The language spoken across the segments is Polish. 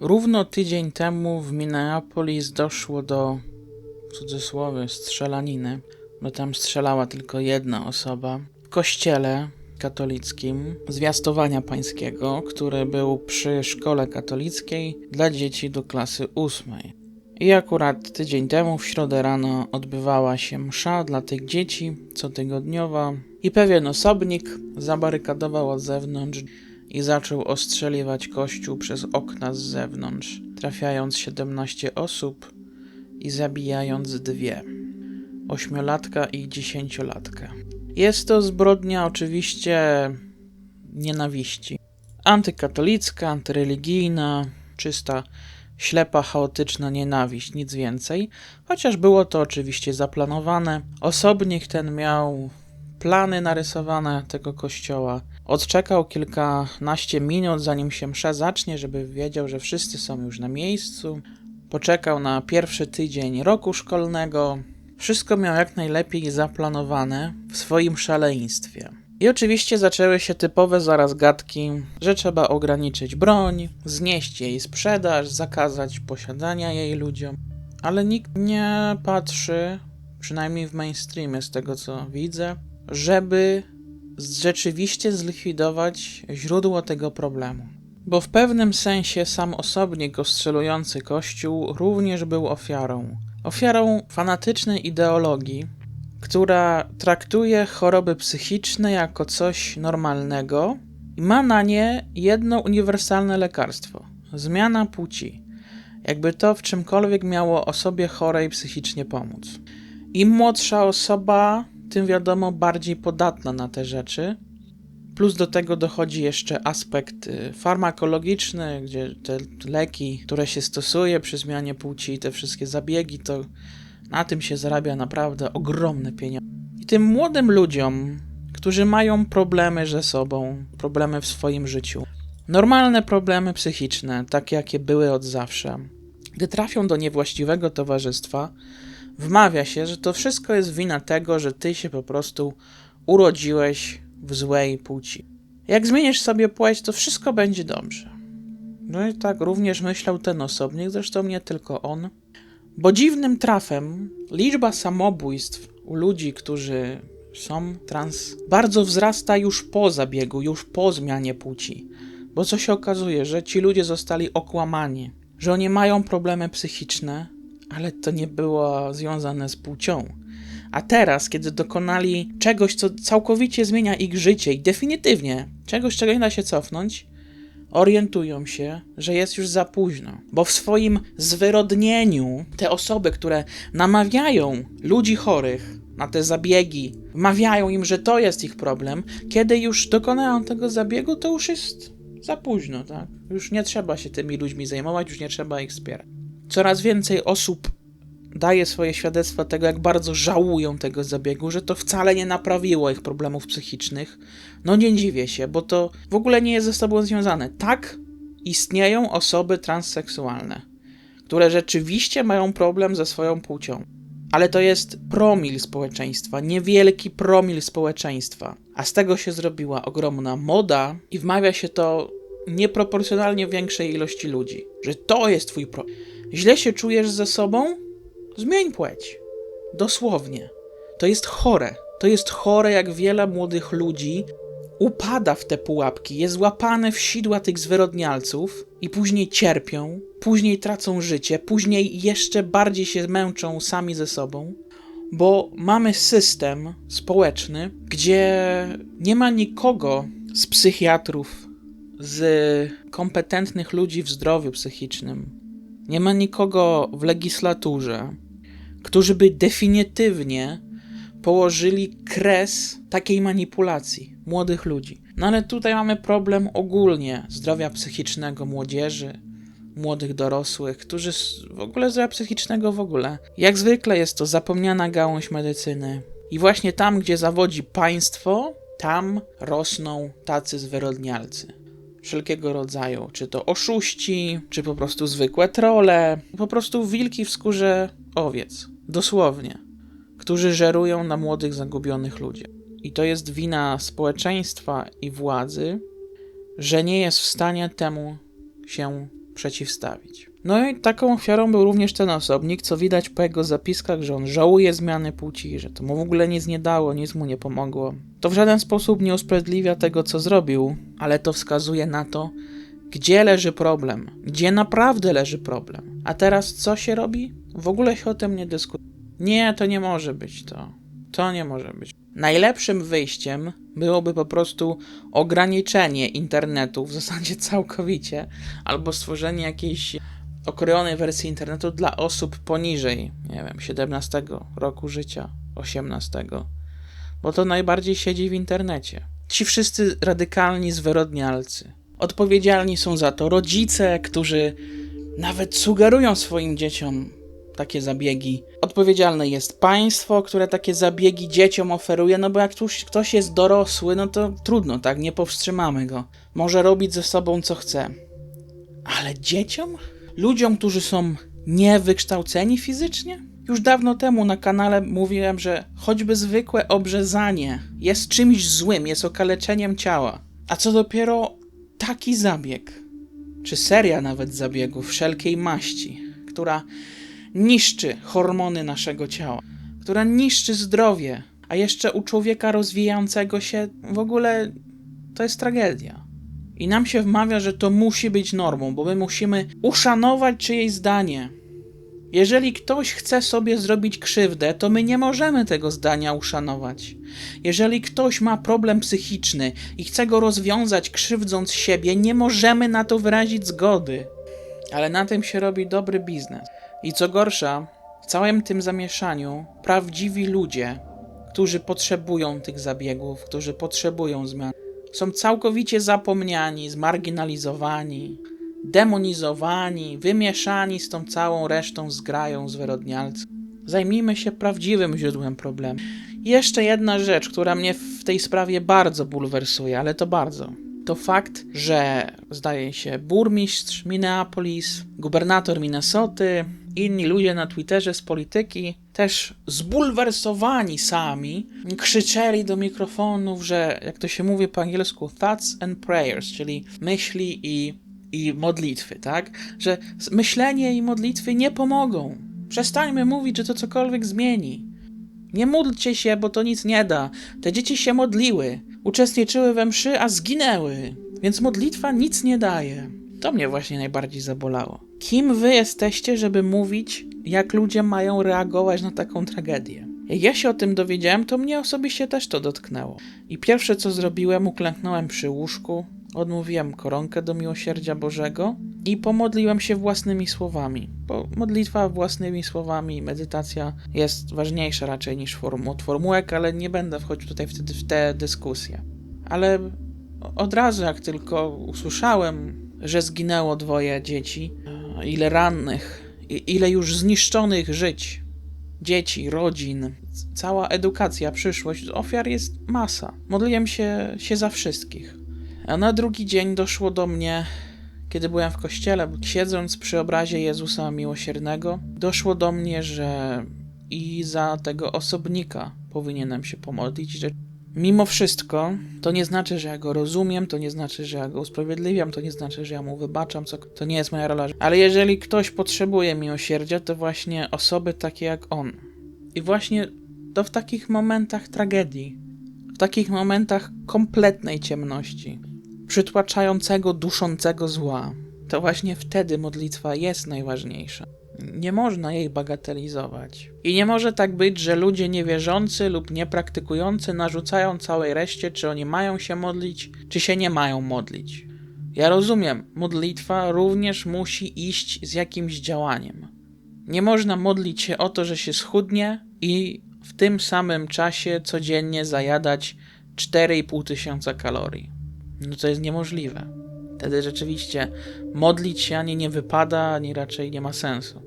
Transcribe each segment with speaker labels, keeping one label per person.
Speaker 1: Równo tydzień temu w Minneapolis doszło do, w cudzysłowie, strzelaniny, bo tam strzelała tylko jedna osoba w kościele katolickim zwiastowania pańskiego, który był przy szkole katolickiej dla dzieci do klasy ósmej. I akurat tydzień temu, w środę rano, odbywała się msza dla tych dzieci, cotygodniowa, i pewien osobnik zabarykadował od zewnątrz i zaczął ostrzeliwać kościół przez okna z zewnątrz, trafiając 17 osób i zabijając dwie ośmiolatka i dziesięciolatka. Jest to zbrodnia oczywiście nienawiści. Antykatolicka, antyreligijna, czysta, ślepa, chaotyczna nienawiść, nic więcej. Chociaż było to oczywiście zaplanowane. Osobnik ten miał plany narysowane tego kościoła. Odczekał kilkanaście minut, zanim się msza zacznie, żeby wiedział, że wszyscy są już na miejscu. Poczekał na pierwszy tydzień roku szkolnego. Wszystko miał jak najlepiej zaplanowane w swoim szaleństwie. I oczywiście zaczęły się typowe zaraz gadki, że trzeba ograniczyć broń, znieść jej sprzedaż, zakazać posiadania jej ludziom. Ale nikt nie patrzy, przynajmniej w mainstreamie z tego co widzę, żeby rzeczywiście zlikwidować źródło tego problemu. Bo w pewnym sensie sam osobnik ostrzelujący Kościół również był ofiarą. Ofiarą fanatycznej ideologii, która traktuje choroby psychiczne jako coś normalnego i ma na nie jedno uniwersalne lekarstwo zmiana płci. Jakby to w czymkolwiek miało osobie chorej psychicznie pomóc. Im młodsza osoba, tym wiadomo bardziej podatna na te rzeczy. Plus do tego dochodzi jeszcze aspekt y, farmakologiczny, gdzie te leki, które się stosuje przy zmianie płci i te wszystkie zabiegi, to na tym się zarabia naprawdę ogromne pieniądze. I tym młodym ludziom, którzy mają problemy ze sobą, problemy w swoim życiu, normalne problemy psychiczne, takie jakie były od zawsze, gdy trafią do niewłaściwego towarzystwa, wmawia się, że to wszystko jest wina tego, że ty się po prostu urodziłeś w złej płci. Jak zmienisz sobie płeć, to wszystko będzie dobrze. No i tak również myślał ten osobnik, zresztą nie tylko on. Bo dziwnym trafem liczba samobójstw u ludzi, którzy są trans, bardzo wzrasta już po zabiegu, już po zmianie płci. Bo co się okazuje, że ci ludzie zostali okłamani, że oni mają problemy psychiczne, ale to nie było związane z płcią. A teraz, kiedy dokonali czegoś, co całkowicie zmienia ich życie i definitywnie czegoś, czego nie da się cofnąć, orientują się, że jest już za późno. Bo w swoim zwyrodnieniu te osoby, które namawiają ludzi chorych na te zabiegi, wmawiają im, że to jest ich problem, kiedy już dokonają tego zabiegu, to już jest za późno, tak? Już nie trzeba się tymi ludźmi zajmować, już nie trzeba ich wspierać. Coraz więcej osób daje swoje świadectwa tego, jak bardzo żałują tego zabiegu, że to wcale nie naprawiło ich problemów psychicznych. No nie dziwię się, bo to w ogóle nie jest ze sobą związane. Tak, istnieją osoby transseksualne, które rzeczywiście mają problem ze swoją płcią. Ale to jest promil społeczeństwa, niewielki promil społeczeństwa. A z tego się zrobiła ogromna moda i wmawia się to nieproporcjonalnie większej ilości ludzi, że to jest twój problem. Źle się czujesz ze sobą? Zmień płeć. Dosłownie. To jest chore. To jest chore, jak wiele młodych ludzi upada w te pułapki, jest złapane w sidła tych zwyrodnialców i później cierpią, później tracą życie, później jeszcze bardziej się męczą sami ze sobą, bo mamy system społeczny, gdzie nie ma nikogo z psychiatrów, z kompetentnych ludzi w zdrowiu psychicznym, nie ma nikogo w legislaturze, którzy by definitywnie położyli kres takiej manipulacji młodych ludzi. No ale tutaj mamy problem ogólnie zdrowia psychicznego młodzieży, młodych dorosłych, którzy w ogóle zdrowia psychicznego w ogóle. Jak zwykle jest to zapomniana gałąź medycyny. I właśnie tam, gdzie zawodzi państwo, tam rosną tacy zwyrodnialcy. Wszelkiego rodzaju, czy to oszuści, czy po prostu zwykłe trole, po prostu wilki w skórze owiec. Dosłownie. Którzy żerują na młodych, zagubionych ludziach. I to jest wina społeczeństwa i władzy, że nie jest w stanie temu się przeciwstawić. No i taką ofiarą był również ten osobnik, co widać po jego zapiskach, że on żałuje zmiany płci, że to mu w ogóle nic nie dało, nic mu nie pomogło. To w żaden sposób nie usprawiedliwia tego, co zrobił, ale to wskazuje na to, gdzie leży problem, gdzie naprawdę leży problem. A teraz co się robi? W ogóle się o tym nie dyskutuje. Nie, to nie może być to. To nie może być. Najlepszym wyjściem byłoby po prostu ograniczenie internetu w zasadzie całkowicie, albo stworzenie jakiejś okrojonej wersji internetu dla osób poniżej, nie wiem, 17 roku życia, 18. Bo to najbardziej siedzi w internecie. Ci wszyscy radykalni zwyrodnialcy. Odpowiedzialni są za to rodzice, którzy nawet sugerują swoim dzieciom takie zabiegi. Odpowiedzialne jest państwo, które takie zabiegi dzieciom oferuje, no bo jak ktoś, ktoś jest dorosły, no to trudno, tak? Nie powstrzymamy go. Może robić ze sobą co chce. Ale dzieciom? Ludziom, którzy są niewykształceni fizycznie? Już dawno temu na kanale mówiłem, że choćby zwykłe obrzezanie jest czymś złym, jest okaleczeniem ciała. A co dopiero taki zabieg, czy seria nawet zabiegów wszelkiej maści, która niszczy hormony naszego ciała, która niszczy zdrowie, a jeszcze u człowieka rozwijającego się w ogóle to jest tragedia. I nam się wmawia, że to musi być normą, bo my musimy uszanować czyjeś zdanie. Jeżeli ktoś chce sobie zrobić krzywdę, to my nie możemy tego zdania uszanować. Jeżeli ktoś ma problem psychiczny i chce go rozwiązać krzywdząc siebie, nie możemy na to wyrazić zgody. Ale na tym się robi dobry biznes. I co gorsza, w całym tym zamieszaniu prawdziwi ludzie, którzy potrzebują tych zabiegów, którzy potrzebują zmian, są całkowicie zapomniani, zmarginalizowani, demonizowani, wymieszani z tą całą resztą zgrają zwyrodnialców. Zajmijmy się prawdziwym źródłem problemu. Jeszcze jedna rzecz, która mnie w tej sprawie bardzo bulwersuje, ale to bardzo. To fakt, że zdaje się burmistrz Minneapolis, gubernator Minnesoty, inni ludzie na Twitterze z polityki też zbulwersowani sami krzyczeli do mikrofonów, że jak to się mówi po angielsku, thoughts and prayers, czyli myśli i, i modlitwy, tak? Że myślenie i modlitwy nie pomogą. Przestańmy mówić, że to cokolwiek zmieni. Nie módlcie się, bo to nic nie da. Te dzieci się modliły, uczestniczyły we mszy, a zginęły. Więc modlitwa nic nie daje. To mnie właśnie najbardziej zabolało. Kim wy jesteście, żeby mówić, jak ludzie mają reagować na taką tragedię? Jak ja się o tym dowiedziałem, to mnie osobiście też to dotknęło. I pierwsze co zrobiłem, uklęknąłem przy łóżku, odmówiłem koronkę do miłosierdzia Bożego i pomodliłem się własnymi słowami. Bo modlitwa własnymi słowami, medytacja jest ważniejsza raczej niż formu, od formułek, ale nie będę wchodził tutaj wtedy w te dyskusje. Ale od razu, jak tylko usłyszałem, że zginęło dwoje dzieci, ile rannych, ile już zniszczonych żyć, dzieci, rodzin, cała edukacja, przyszłość, ofiar jest masa. Modliłem się, się za wszystkich. A na drugi dzień doszło do mnie, kiedy byłem w kościele, siedząc przy obrazie Jezusa Miłosiernego, doszło do mnie, że i za tego osobnika powinienem się pomodlić, że Mimo wszystko, to nie znaczy, że ja go rozumiem, to nie znaczy, że ja go usprawiedliwiam, to nie znaczy, że ja mu wybaczam, co, to nie jest moja rola. Ale jeżeli ktoś potrzebuje miłosierdzia, to właśnie osoby takie jak on. I właśnie to w takich momentach tragedii, w takich momentach kompletnej ciemności, przytłaczającego, duszącego zła, to właśnie wtedy modlitwa jest najważniejsza. Nie można jej bagatelizować. I nie może tak być, że ludzie niewierzący lub niepraktykujący narzucają całej reszcie, czy oni mają się modlić, czy się nie mają modlić. Ja rozumiem, modlitwa również musi iść z jakimś działaniem. Nie można modlić się o to, że się schudnie i w tym samym czasie codziennie zajadać 4,5 tysiąca kalorii. No to jest niemożliwe. Wtedy rzeczywiście modlić się ani nie wypada, ani raczej nie ma sensu.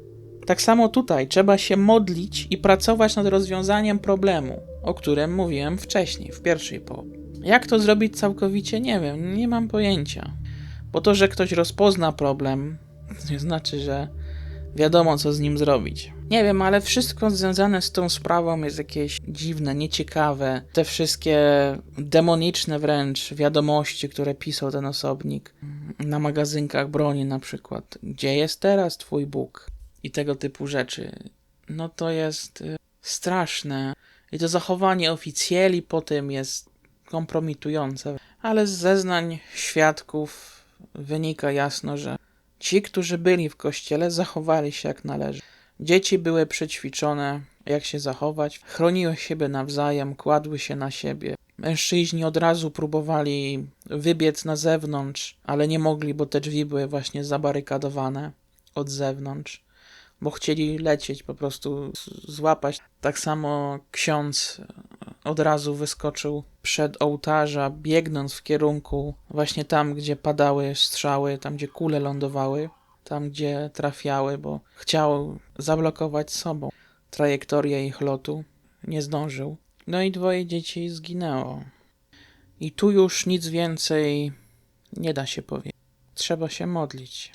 Speaker 1: Tak samo tutaj trzeba się modlić i pracować nad rozwiązaniem problemu, o którym mówiłem wcześniej, w pierwszej połowie. Jak to zrobić całkowicie, nie wiem, nie mam pojęcia. Bo to, że ktoś rozpozna problem, nie znaczy, że, wiadomo co z nim zrobić. Nie wiem, ale wszystko związane z tą sprawą jest jakieś dziwne, nieciekawe. Te wszystkie demoniczne wręcz wiadomości, które pisał ten osobnik na magazynkach broni na przykład. Gdzie jest teraz twój Bóg? I tego typu rzeczy. No to jest y, straszne. I to zachowanie oficjeli po tym jest kompromitujące. Ale z zeznań świadków wynika jasno, że ci, którzy byli w kościele, zachowali się jak należy. Dzieci były przećwiczone, jak się zachować, chroniły siebie nawzajem, kładły się na siebie. Mężczyźni od razu próbowali wybiec na zewnątrz, ale nie mogli, bo te drzwi były właśnie zabarykadowane od zewnątrz, bo chcieli lecieć, po prostu złapać. Tak samo ksiądz od razu wyskoczył przed ołtarza, biegnąc w kierunku właśnie tam, gdzie padały strzały, tam gdzie kule lądowały, tam gdzie trafiały, bo chciał zablokować sobą trajektorię ich lotu. Nie zdążył. No i dwoje dzieci zginęło. I tu już nic więcej nie da się powiedzieć. Trzeba się modlić.